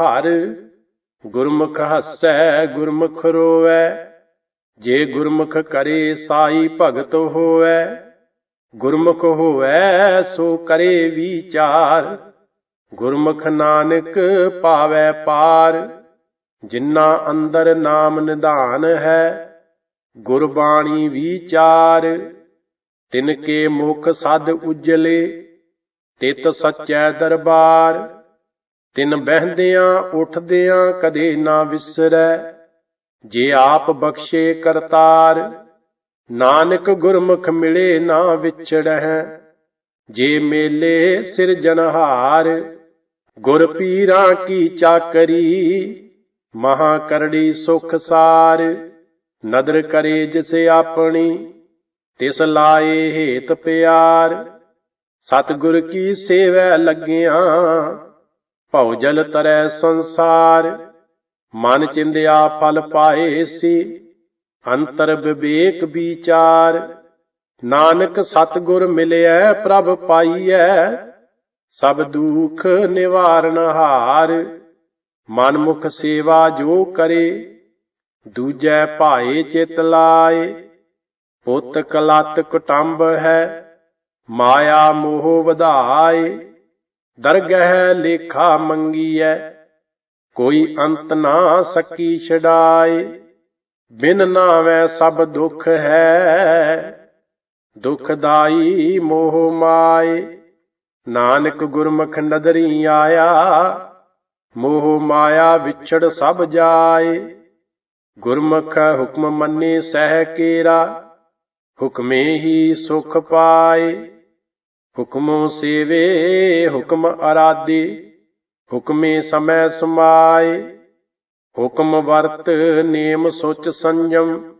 ਹਰ ਗੁਰਮੁਖ ਹੱਸੈ, ਗੁਰਮੁਖ ਰੋਵੈ। ਜੇ ਗੁਰਮੁਖ ਕਰੇ ਸਾਈ ਭਗਤ ਹੋਵੈ, ਗੁਰਮੁਖ ਹੋਵੈ ਸੋ ਕਰੇ ਵਿਚਾਰ। ਗੁਰਮੁਖ ਨਾਨਕ ਪਾਵੈ ਪਾਰ, ਜਿਨ੍ਹਾਂ ਅੰਦਰ ਨਾਮ ਨਿਧਾਨ ਹੈ, ਗੁਰਬਾਣੀ ਵਿਚਾਰ। ਤਿਨ ਕੇ ਮੁਖ ਸਦ ਉਜਲੇ, ਤਿਤ ਸਚੈ ਦਰਬਾਰ। ਤਿਨ ਬਹਿੰਦਿਆਂ ਉਠਦਿਆਂ ਕਦੇ ਨਾ ਵਿਸਰੈ, ਜੇ ਆਪ ਬਖਸ਼ੇ ਕਰਤਾਰ, ਨਾਨਕ ਗੁਰਮੁਖ ਮਿਲੇ ਨਾ ਵਿਛੜਹਿ, ਜੇ ਮੇਲੇ ਸਿਰਜਨਹਾਰ ਗੁਰ ਪੀਰਾਂ ਕੀ ਚਾਕਰੀ ਮਹਾ ਕਰੜੀ ਸੁਖ ਸਾਰ, ਨਦਰ ਕਰੇ ਜਿਸੇ ਆਪਣੀ, ਤਿਸ ਲਾਏ ਹੇਤ ਪਿਆਰ, ਸਤਿਗੁਰ ਕੀ ਸੇਵੈ ਲੱਗਿਆ ਭਉ ਜਲ ਤਰੈ ਸੰਸਾਰ, ਮਨ ਚਿੰਦਿਆ ਫਲ ਪਾਏ ਸੀ, ਅੰਤਰ ਵਿਵੇਕ ਵਿਚਾਰ, ਨਾਨਕ ਸਤਿਗੁਰ ਮਿਲਿਆ ਪ੍ਰਭ ਪਾਈਐ, ਸਭ ਦੁਖ ਨਿਵਾਰਨ ਹਾਰ ਮਨ ਮੁਖ ਸੇਵਾ ਜੋ ਕਰੇ, ਦੂਜੈ ਭਾਏ ਚਿਤ ਲਾਏ, ਪੁੱਤ ਕਲਤ ਕੁਟੰਬ ਹੈ, ਮਾਇਆ ਮੋਹ ਵਧਾਏ। ਦਰਗਹਿ ਲੇਖਾ ਮੰਗੀਐ, ਕੋਈ ਅੰਤ ਨਾ ਸਕੀ ਛਡਾਏ। ਬਿਨ ਨਾਵੇਂ ਸਭ ਦੁੱਖ ਹੈ ਦੁਖਦਾਈ ਮੋਹ ਮਾਏ। ਨਾਨਕ ਗੁਰਮੁਖ ਨਦਰੀ ਆਇਆ, ਮੋਹ ਮਾਇਆ ਵਿਛੜ ਸਭ ਜਾਏ। ਗੁਰਮੁਖ ਹੁਕਮ ਮੰਨੇ ਸਹਿ ਕੇਰਾ, ਹੁਕਮੇ ਹੀ ਸੁਖ ਪਾਏ। ਹੁਕਮੋ ਸੇਵੇ, ਹੁਕਮ ਅਰਾਦੇ ਹੁਕਮੇ ਸਮੈ ਸਮਾਏ। ਹੁਕਮ ਵਰਤ, ਨੇਮ ਸੁਚ ਸੰਜਮ,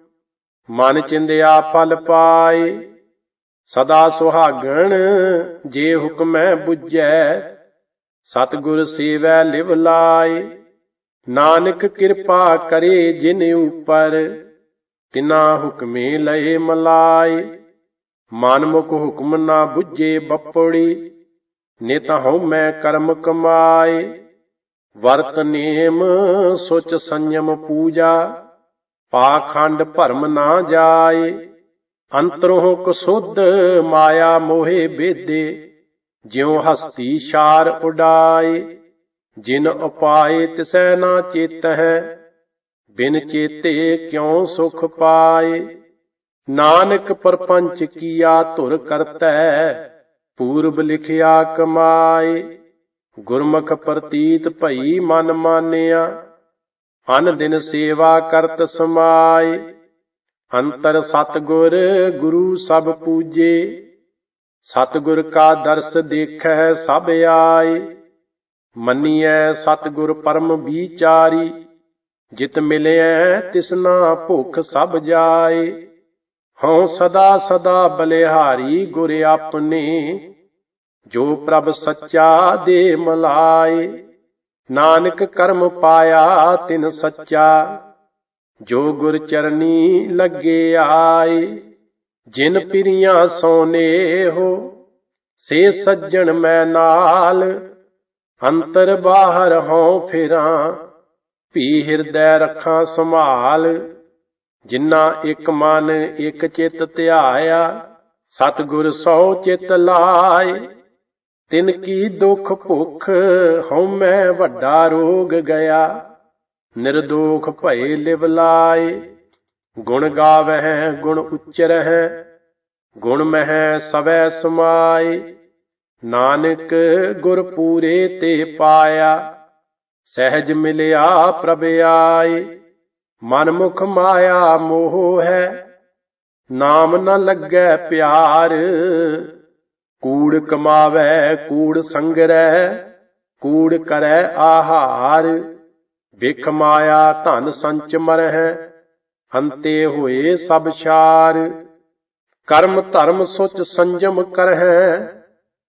ਮਨ ਚਿੰਦਿਆ ਫਲ ਪਾਏ। ਸਦਾ ਸੁਹਾਗਣ, ਜੇ ਹੁਕਮੈ 부ਜੈ ਸਤਿਗੁਰ ਸੇਵੈ ਲਿਵ ਲਾਏ। ਨਾਨਕ ਕਿਰਪਾ ਕਰੇ ਜਿਨ ਉਪਰ, ਤਿਨਾ ਹੁਕਮੇ ਲਏ ਮਲਾਏ। ਮਨਮੁਖ ਹੁਕਮ ਨਾ 부ਜੇ ਬੱਪੜੀ ਨਿਤ ਹਉ ਮੈਂ ਕਰਮ ਕਮਾਏ। ਵਰਤ ਨੇਮ, ਸੁਚ ਸੰਯਮ ਪੂਜਾ, ਪਾਖੰਡ ਭਰਮ ਨਾ ਜਾਏ। ਅੰਤਰੋਂ ਕੁਸੁੱਧ ਮਾਇਆ ਮੋਹੇ ਬੇਦੇ, ਜਿਉ ਹਸਤੀ ਸ਼ਾਰ ਉਡਾਏ। ਜਿਨ ਉਪਾਏ ਤਿਸੈ ਨਾ ਚੇਤ ਹੈ ਬਿਨ ਚੇਤੇ ਕਿਉ ਸੁਖ ਪਾਏ। ਨਾਨਕ ਪਰਪੰਚ ਕੀਆ ਧੁਰ ਕਰਤੈ, ਪੂਰਬ ਲਿਖਿਆ ਕਮਾਏ। ਗੁਰਮੁਖ ਪ੍ਰਤੀਤ ਭਈ ਮਨ ਮਾਨਿਆ, ਅਨ ਦਿਨ ਸੇਵਾ ਕਰਤ ਸਮਾਏ। ਅੰਤਰ ਸਤਗੁਰ ਗੁਰੂ ਸਭ ਪੂਜੇ, ਸਤਗੁਰ ਕਾ ਦਰਸ ਦੇਖੈ ਸਭ ਆਏ। ਮੰਨੀਐ ਸਤਗੁਰ ਪਰਮ ਵਿਚਾਰੀ, ਜਿਤ ਮਿਲਿਐ ਤਿਸਨਾ ਭੁਖ ਸਭ ਜਾਏ। ਹਉ ਸਦਾ ਸਦਾ ਬਲਿਹਾਰੀ ਗੁਰ ਆਪਣੇ, ਜੋ ਪ੍ਰਭ ਸੱਚਾ ਦੇ ਮਲਾਏ ਨਾਨਕ ਕਰਮ ਪਾਇਆ ਤਿਨ ਸੱਚਾ, ਜੋ ਗੁਰ ਚਰਨੀ ਲੱਗੇ ਆਏ। ਜਿਨ ਪਿਰੀਆਂ ਸੋਨੇ ਹੋ, ਸੇ ਸੱਜਣ ਮੈਂ ਨਾਲ। ਅੰਤਰ ਬਾਹਰ ਹਉ ਫਿਰਾਂ ਭੀ ਹਿਰਦੈ ਰੱਖਾਂ ਸੰਭਾਲ। ਜਿਨ੍ਹਾਂ ਇੱਕ ਮਨ ਇੱਕ ਚਿੱਤ ਧਿਆਇਆ, ਸਤਿਗੁਰ ਸੋ ਚਿਤ ਲਾਏ। ਤਿਨ ਕੀ ਦੁਖ ਭੁਖ ਹਉਮੈ ਵੱਡਾ ਰੋਗ ਗਿਆ। ਨਿਰਦੋਖ ਭਏ ਲਿਵ ਲਾਏ। ਗੁਣ ਗਾਵਹਿ, ਗੁਣ ਉਚਰਹਿ, ਗੁਣ ਮਹਿ ਸਵੈ ਸਮਾਏ। ਨਾਨਕ ਗੁਰ ਪੂਰੇ ਤੇ ਪਾਇਆ, ਸਹਿਜ ਮਿਲਿਆ ਪ੍ਰਭ ਆਏ। ਮਨਮੁਖ ਮਾਇਆ ਮੋਹ ਹੈ, ਨਾਮ ਨ ਲੱਗੈ ਪਿਆਰ। ਕੂੜ ਕਮਾਵੇ, ਕੂੜ ਸੰਗਰੈ, ਕੂੜ ਕਰੈ ਆਹਾਰ। ਵਿਖ ਮਾਇਆ ਧਨ ਸੰਚ ਮਰਹਿ ਅੰਤੇ ਹੋਏ ਸਭ ਛਾਰ। ਕਰਮ ਧਰਮ ਸੁਚ ਸੰਜਮ ਕਰਹਿ,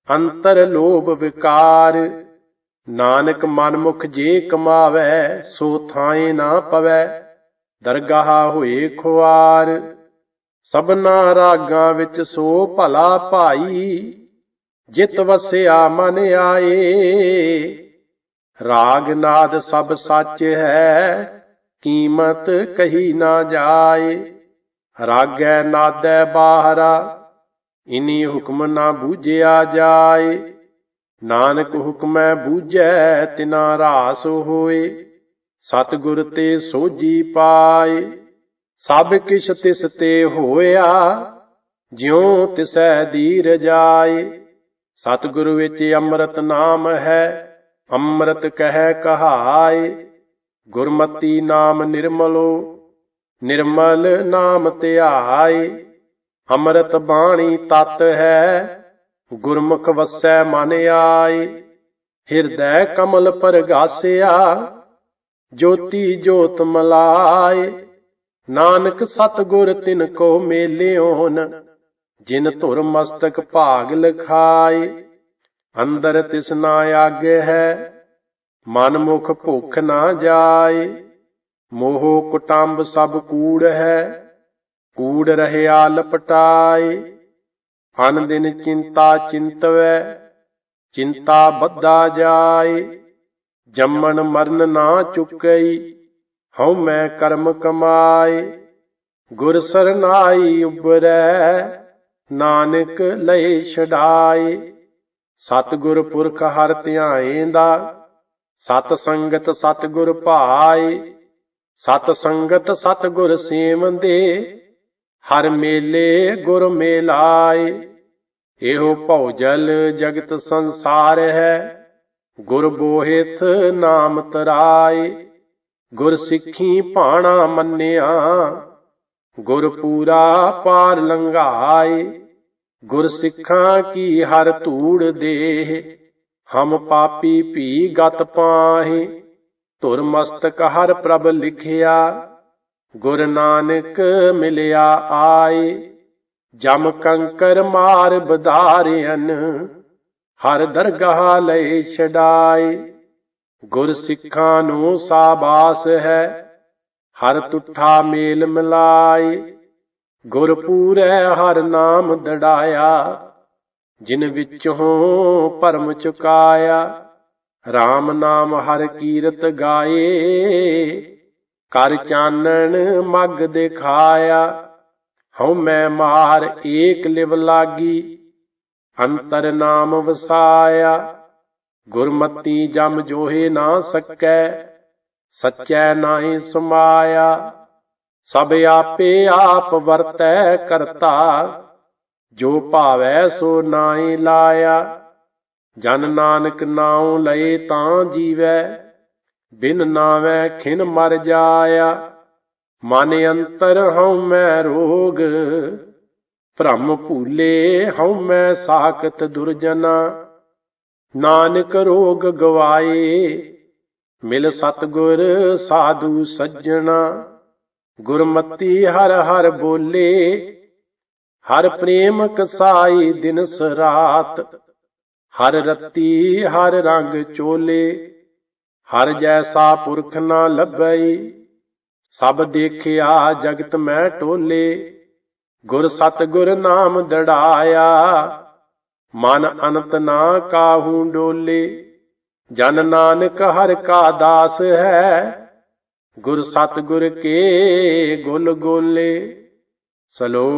ਅੰਤਰ ਲੋਭ ਵਿਕਾਰ। ਨਾਨਕ ਮਨਮੁਖ ਜੇ ਕਮਾਵੇ, ਸੋ ਥਾਏ ਨਾ ਪਵੈ। ਦਰਗਾਹ ਹੋਏ ਖੁਆਰ, ਸਭਨਾ ਰਾਗਾਂ ਵਿੱਚ ਸੋ ਭਲਾ ਭਾਈ, ਜਿਤ ਵਸਿਆ ਮਨ ਆਏ। ਰਾਗ ਨਾਦ ਸਭ ਸੱਚ ਹੈ, ਕੀਮਤ ਕਹੀ ਨਾ ਜਾਏ। ਰਾਗੈ ਨਾਦੈ ਬਾਹਰਾ, ਇਨੀ ਹੁਕਮ ਨਾ ਬੂਝਿਆ ਜਾਏ। ਨਾਨਕ ਹੁਕਮੈ ਬੂਝੈ, ਤਿਨਾ ਰਾਸ ਹੋਏ। ਸਤਿਗੁਰ ਤੇ ਸੋਜੀ ਪਾਏ, ਸਭ ਕਿਛ ਤਿਸ ਤੇ ਹੋਇਆ, ਜਿਉ ਤਿਸੈ ਦੀ ਰਜਾਏ ਸਤਿਗੁਰ ਵਿੱਚ ਅੰਮ੍ਰਿਤ ਨਾਮ ਹੈ, ਅੰਮ੍ਰਿਤ ਕਹਿ ਕਹਾਏ। ਗੁਰਮਤੀ ਨਾਮ ਨਿਰਮਲੋ, ਨਿਰਮਲ ਨਾਮ ਧਿਆਏ। ਅੰਮ੍ਰਿਤ ਬਾਣੀ ਤਤ ਹੈ, ਗੁਰਮੁਖ ਵਸੈ ਮਨ ਆਏ। ਹਿਰਦੈ ਕਮਲ ਪਰਗਾਸਿਆ ਜੋਤੀ ਜੋਤ ਮਲਾਏ। ਨਾਨਕ ਸਤਗੁਰ ਤਿਨ ਕੋ ਮੇਲਿਓਨ ਜਿਨ ਧੁਰ ਮਸਤਕ ਭਾਗ ਲਖਾਏ। ਅੰਦਰ ਤਿਸ ਨਾ ਆਗੇ ਹੈ ਮਨ ਮੁਖ ਭੁਖ ਨਾ ਜਾਏ। ਮੋਹ ਕੁਟੰਬ ਸਭ ਕੂੜ ਹੈ, ਕੂੜ ਰਹਿਆ ਲਪਟਾਏ। ਅਨ ਦਿਨ ਚਿੰਤਾ ਚਿੰਤਵੈ, ਚਿੰਤਾ ਬੱਧਾ ਜਾਏ। ਜੰਮਣ ਮਰਨ ਨਾ ਚੁੱਕਈ, ਹਉ ਮੈਂ ਕਰਮ ਕਮਾਏ। ਗੁਰ ਸਰਨਾਈ ਉਬਰੈ ਨਾਨਕ ਲਏ ਛਡਾਏ। ਸਤਿਗੁਰ ਪੁਰਖ ਹਰ ਧਿਆਏਂਦਾ, ਸਤ ਸੰਗਤ ਸਤਿਗੁਰ ਭਾਏ ਸਤ ਸੰਗਤ ਸਤਿਗੁਰ ਸੇਵੰਦੇ, ਹਰ ਮੇਲੇ ਗੁਰ ਮੇਲਾਏ। ਇਹੋ ਭਉਜਲ ਜਗਤ ਸੰਸਾਰ ਹੈ। ਗੁਰ ਬੋਹਿਤ ਨਾਮ ਤਰਾਏ, ਗੁਰ ਸਿੱਖੀ ਭਾਣਾ ਮੰਨਿਆ। ਗੁਰ ਪੂਰਾ ਪਾਰ ਲੰਘਾਏ, ਗੁਰ ਸਿੱਖਾਂ ਕੀ ਹਰ ਧੂੜ ਦੇਹ। ਹਮ ਪਾਪੀ ਭੀ ਗਤ ਪਾਹੇ, ਧੁਰ ਮਸਤਕ ਹਰ ਪ੍ਰਭ ਲਿਖਿਆ। ਗੁਰ ਨਾਨਕ ਮਿਲਿਆ ਆਏ, ਜਮ ਕੰਕਰ ਮਾਰ ਬਧਾਰਿਅਨ। ਹਰ ਦਰਗਾਹ ਲਏ ਛਡਾਏ। ਗੁਰ ਸਿੱਖਾਂ ਨੂੰ ਸਾਬਾਸ ਹੈ, ਹਰ ਤੁਠਾ ਮੇਲ ਮਿਲਾਏ। ਗੁਰ ਪੂਰੈ ਹਰ ਨਾਮ ਦੜਾਇਆ, ਜਿਨ ਵਿੱਚੋਂ ਭਰਮ ਚੁਕਾਇਆ। RAM ਨਾਮ ਹਰ ਕੀਰਤ ਗਾਏ, ਕਰ ਚਾਨਣ ਮਗ ਦਿਖਾਇਆ। ਹਉ ਮੈਂ ਮਾਰ ਏਕ ਲਿਵ ਲਾਗੀ ਅੰਤਰ ਨਾਮ ਵਸਾਇਆ, ਗੁਰਮਤੀ ਜਮ ਜੋਹੇ ਨਾ ਸਕੈ, ਸਚੈ ਨਾਹੀ ਸਮਾਇਆ, ਸਭ ਆਪੇ ਆਪ ਵਰਤੈ ਕਰਤਾ, ਜੋ ਭਾਵੈ ਸੋ ਨਾਹੀ ਲਾਇਆ, ਜਨ ਨਾਨਕ ਨਾਉ ਲਏ ਤਾਂ ਜੀਵੈ, ਬਿਨ ਨਾਵੈ ਖਿਨ ਮਰ ਜਾਇਆ, ਮਨ ਅੰਤਰ ਹਉ ਮੈਂ ਰੋਗ ਭ੍ਰਮ ਭੂਲੇ ਹਉ ਮੈਂ ਸਾਖਤ ਦੁਰਜਨਾ। ਨਾਨਕ ਰੋਗ ਗਵਾਏ, ਮਿਲ ਸਤਗੁਰ ਸਾਧੂ ਸੱਜਣਾ। ਗੁਰਮਤੀ ਹਰ ਹਰ ਬੋਲੇ, ਹਰ ਪ੍ਰੇਮ ਕਸਾਈ ਦਿਨ ਸਰਾਤ ਹਰ ਰਤੀ ਹਰ ਰੰਗ ਚੋਲੇ, ਹਰ ਜੈਸਾ ਪੁਰਖ ਨਾ ਲੱਭਈ। ਸਭ ਦੇਖਿਆ ਜਗਤ ਮੈਂ ਟੋਲੇ। ਗੁਰ ਸਤਗੁਰ ਨਾਮ ਦੜਾਇਆ, ਮਨ ਅਨੰਤ ਨਾ ਕਾਹੂ ਡੋਲੇ। ਜਨ ਨਾਨਕ ਹਰ ਕਾ ਦਾਸ ਹੈ, ਗੁਰ ਸਤਗੁਰ ਕੇ ਗੁਲ ਗੋਲੇ। ਸਲੋ